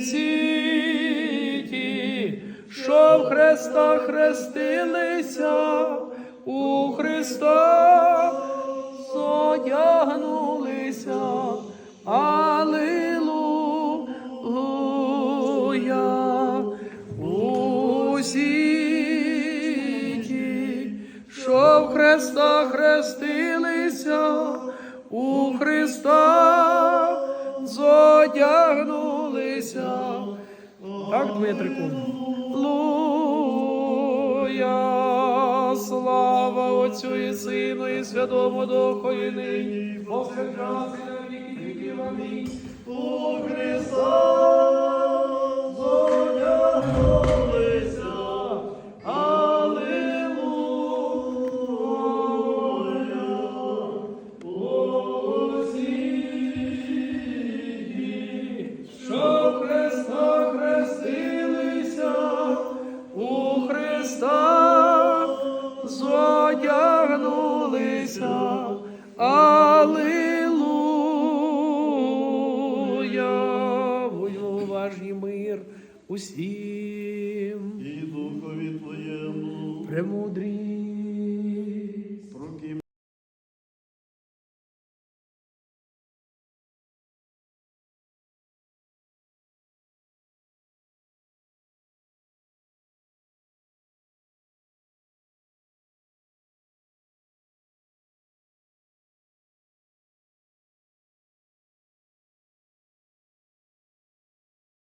Світі, що в Христа хрестилися, у Христа зодягнулися. Алілуя. Усі ті, що в Христа хрестилися, у Христа Так, Дмитрику? Луя, слава Отцю і Сину і Святому Духу і нині, повсякчас і на віки віків. Амінь. Будьмо мир усім. і духові Твоєму. Премудрі